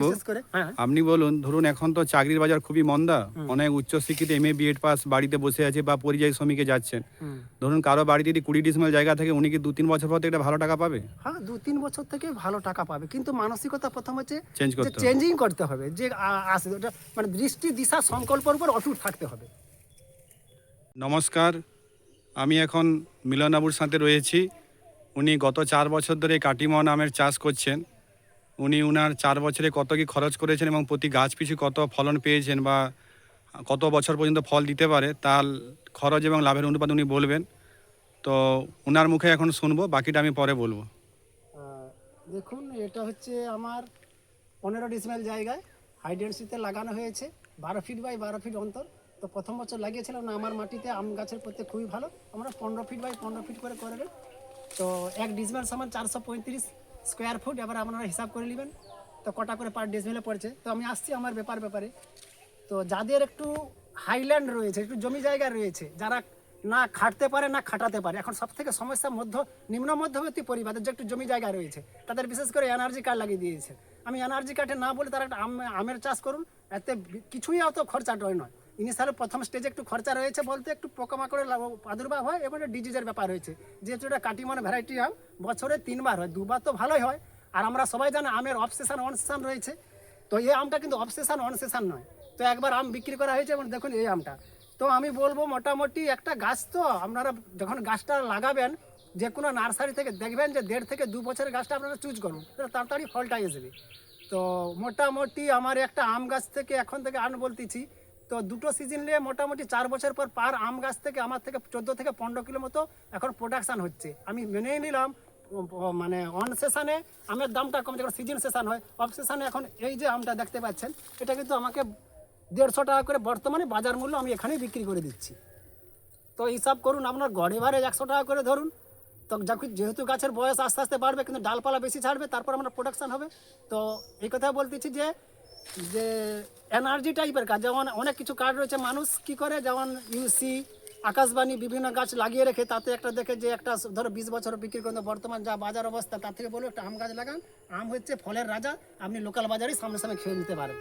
বিশেষ করে? হ্যাঁ আপনি বলুন ধরুন এখন তো চাকরির বাজার খুবই মন্দা। অনেক উচ্চ শিক্ষিত এম এ বিএড পাস বাড়িতে বসে আছে বা পরিযায়ী শ্রমিকে যাচ্ছেন। ধরুন কারও বাড়িতে যদি কুড়ি ডিসমেল জায়গা থাকে উনি কি দু তিন বছর পর থেকে একটা ভালো টাকা পাবে? হ্যাঁ দু তিন বছর থেকে ভালো টাকা পাবে। কিন্তু মানসিকতা প্রথম হচ্ছে চেঞ্জ করতে হবে। চেঞ্জিং করতে হবে। যে আসে ওটা মানে দৃষ্টি দিশা সংকল্পের উপর অটুট থাকতে হবে। নমস্কার আমি এখন মিলনবাবুর সাথে রয়েছি। উনি গত চার বছর ধরে কাটিমন আমের চাষ করছেন। উনি উনার চার বছরে কত কি খরচ করেছেন এবং প্রতি গাছ পিছু কত ফলন পেয়েছেন বা কত বছর পর্যন্ত ফল দিতে পারে, তার খরচ এবং লাভের অনুপাত উনি বলবেন। তো ওনার মুখে এখন শুনব, বাকিটা আমি পরে বলব। দেখুন, এটা হচ্ছে আমার পনেরো ডিসমেল জায়গায়। হাইডেন্সিতে লাগানো হয়েছে, বারো ফিট বাই বারো ফিট অন্তর। তো প্রথম বছর লাগিয়েছিলাম না, আমার মাটিতে আম গাছের প্রত্যেক খুবই ভালো। আমরা পনেরো ফিট বাই পনেরো ফিট করে করে তো এক ডিসমেল সমান চারশো পঁয়ত্রিশ স্কোয়ার ফুট এবার আপনারা হিসাব করে নেবেন। তো কটা করে পার ডিসমেলে পড়ছে। তো আমি আসছি আমার ব্যাপার ব্যাপারে। তো যাদের একটু হাইল্যান্ড রয়েছে, একটু জমি জায়গা রয়েছে, যারা না খাটতে পারে, না খাটাতে পারে, এখন সব থেকে সমস্যা মধ্য, নিম্ন মধ্যবর্তী পরিবারের যে একটু জমি জায়গা রয়েছে, তাদের বিশেষ করে এনার্জি কার্ড লাগিয়ে দিয়েছে। আমি এনার্জি কার্ডে না বলে তারা একটা আম- আমের চাষ করুন, এতে কিছুই অত খরচাটা নয়। ইনিশিয়াল প্রথম স্টেজে একটু খরচা রয়েছে বলতে একটু পোকামাকড়ের প্রাদুর্ভাব হয় এবং ডিজিজের ব্যাপার রয়েছে। যেহেতু এটা কাটিমন ভ্যারাইটি আম বছরে তিনবার হয়, দুবার তো ভালোই হয়। আর আমরা সবাই জানি আমের অফসেশন অনসেশন রয়েছে। তো এই আমটা কিন্তু অবসেশন অনসেশন নয়। তো একবার আম বিক্রি করা হয়েছে এবং দেখুন এই আমটা। তো আমি বলব মোটামুটি একটা গাছ তো আপনারা যখন গাছটা লাগাবেন, যে কোনো নার্সারি থেকে দেখবেন যে দেড় থেকে দু বছরের গাছটা আপনারা চুজ করুন। তাড়াতাড়ি ফলটা এসে যাবে তো মোটামুটি আমার একটা আম গাছ থেকে এখন থেকে আন বলতেছি তো দুটো সিজন নিয়ে মোটামুটি চার বছর পর পার আম গাছ থেকে, আমার থেকে চোদ্দ থেকে পনেরো কিলো মতো এখন প্রোডাকশান হচ্ছে। আমি মেনেই নিলাম মানে অন সেশনে আমের দামটা কম যখন সিজন সেশন হয় অফ সেশনে এখন এই যে আমটা দেখতে পাচ্ছেন, এটা কিন্তু আমাকে দেড়শো টাকা করে বর্তমানে বাজার মূল্য আমি এখানেই বিক্রি করে দিচ্ছি। তো হিসাব করুন, আপনার গড়ে ভাড়ে একশো টাকা করে ধরুন। তো যেহেতু গাছের বয়স আস্তে আস্তে বাড়বে, কিন্তু ডালপালা বেশি ছাড়বে, তারপর আমরা প্রোডাকশান হবে। তো এই কথা বলতেছি যে যে এনার্জি টাইপের কাজ যেমন অনেক কিছু কার্ড রয়েছে মানুষ কি করে? যেমন ইউসি আকাশবাণী বিভিন্ন গাছ লাগিয়ে রেখে তাতে একটা দেখে যে একটা ধরো বিশ বছর বিক্রি করতে বর্তমান যা বাজার অবস্থা তার থেকে বলব একটা আম গাছ লাগান আম হচ্ছে ফলের রাজা আপনি লোকাল বাজারে সামনে সামনে খেয়ে নিতে পারেন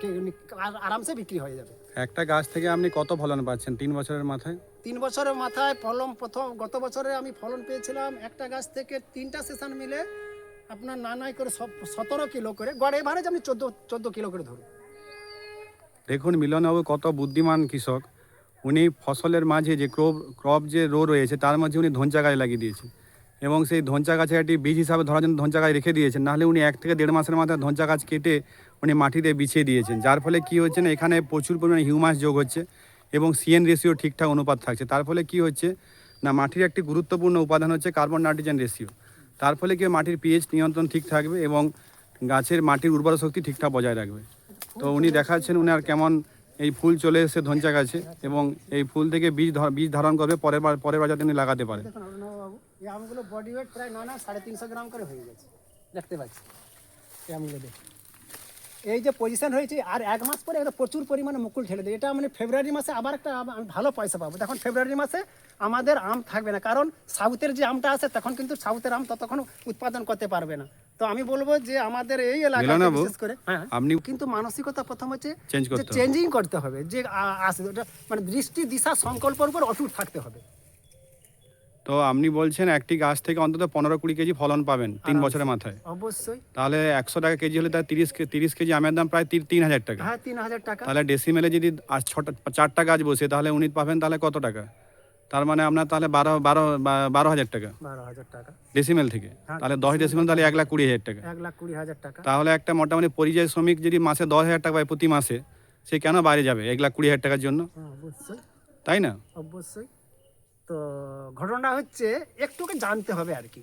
আরামসে বিক্রি হয়ে যাবে। একটা গাছ থেকে আপনি কত ফলন পাচ্ছেন তিন বছরের মাথায়? তিন বছরের মাথায় ফলন প্রথম গত বছরে আমি ফলন পেয়েছিলাম একটা গাছ থেকে তিনটা সেশন মিলে আপনার না নাই করে সতেরো কিলো করে গড় এভারেজ আপনি চোদ্দ চোদ্দ কিলো করে ধরুন। দেখুন মিলনবাবু কত বুদ্ধিমান কৃষক। উনি ফসলের মাঝে যে ক্রপ ক্রপ যে রো রয়েছে, তার মাঝে উনি ধনচা গাছ লাগিয়ে দিয়েছেন। এবং সেই ধনচা গাছে একটি বীজ হিসাবে ধরার জন্য ধনচা গাছ রেখে দিয়েছেন। নাহলে উনি এক থেকে দেড় মাসের মাথায় ধনচা গাছ কেটে উনি মাটিতে বিছিয়ে দিয়েছেন। যার ফলে কি হচ্ছে না, এখানে প্রচুর পরিমাণে হিউমাস যোগ হচ্ছে এবং সিএন রেশিও ঠিকঠাক অনুপাত থাকছে। তার ফলে কি হচ্ছে না, মাটির একটি গুরুত্বপূর্ণ উপাদান হচ্ছে কার্বন নাইট্রোজেন রেশিও। তার ফলে কি মাটির পিএইচ নিয়ন্ত্রণ ঠিক থাকবে এবং গাছের মাটির উর্বর শক্তি ঠিকঠাক বজায় রাখবে। তো উনি দেখাচ্ছেন উনার কেমন এই ফুল চলে এসে ধনচা গাছে এবং এই ফুল থেকে বীজ বীজ ধারণ করবে, পরের বার পরের বার যাতে উনি লাগাতে পারে এই আমগুলো বডি ওয়েট প্রায় না, সাড়ে তিনশো গ্রাম করে হয়ে গেছে। দেখতে পাচ্ছি এই যে পজিশন হয়েছে, আর এক মাস পরে এটা প্রচুর পরিমাণে মুকুল ঠেলে দেয়। এটা মানে ফেব্রুয়ারি মাসে আবার একটা ভালো পয়সা পাবো। তখন ফেব্রুয়ারি মাসে আমাদের আম থাকবে না, কারণ সাউথের যে আমটা আছে, তখন কিন্তু সাউথের আম ততক্ষণ উৎপাদন করতে পারবে না। তো আমি বলব যে আমাদের এই এলাকায় বিশেষ করে হ্যাঁ আপনি কিন্তু মানসিকতা প্রথম হচ্ছে চেঞ্জ যে চেঞ্জিং করতে হবে যে আসে মানে দৃষ্টি দিশা সংকল্পের উপর অটুট থাকতে হবে। তো আপনি বলছেন একটি গাছ থেকে অন্তত পনেরো কুড়ি কেজি ফলন পাবেন তিন বছরের মাথায়। অবশ্যই। তাহলে একশো টাকা কেজি হলে তার তিরিশ কে- তিরিশ কেজি আমের দাম প্রায় তিন- তিন হাজার টাকা। হ্যাঁ তিন হাজার টাকা। তাহলে ডেসিমেলে যদি চারটা গাছ বসে তাহলে উনি পাবেন তাহলে কত টাকা? তার মানে আপনার তাহলে বারো বারো বারো হাজার টাকা। বারো হাজার টাকা। ডেসিমেল থেকে। হ্যাঁ, তাহলে দশ ডেসিমেল তাহলে এক লাখ কুড়ি হাজার টাকা। এক লাখ কুড়ি হাজার টাকা। তাহলে একটা মোটামুটি পরিযায়ী শ্রমিক যদি মাসে দশ হাজার টাকা পায় প্রতি মাসে সে কেন বাইরে যাবে এক লাখ কুড়ি হাজার টাকার জন্য? হ্যাঁ, অবশ্যই। তাই না? অবশ্যই। তো ঘটনা হচ্ছে একটুকে জানতে হবে আর কি।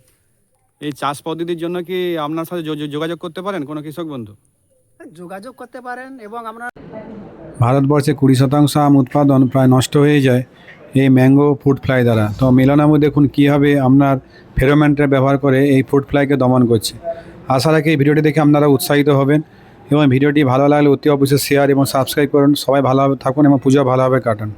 এই চাষ পদ্ধতির জন্য কি আপনার সাথে যোগাযোগ করতে পারেন কোনো কৃষক বন্ধু? যোগাযোগ করতে পারেন এবং আমরা ভারতবর্ষে কুড়ি শতাংশ আম উৎপাদন প্রায় নষ্ট হয়ে যায়। এই ম্যাঙ্গো ফুড ফ্লাই দ্বারা। তো মিলনামু দেখুন কীভাবে আপনার ফেরোম্যানটা ব্যবহার করে এই ফুড ফ্লাইকে দমন করছে। আশা রাখি এই ভিডিওটি দেখে আপনারা উৎসাহিত হবেন এবং ভিডিওটি ভালো লাগলে অতি অবশ্যই শেয়ার এবং সাবস্ক্রাইব করুন। সবাই ভালোভাবে থাকুন এবং পুজো ভালোভাবে কাটান।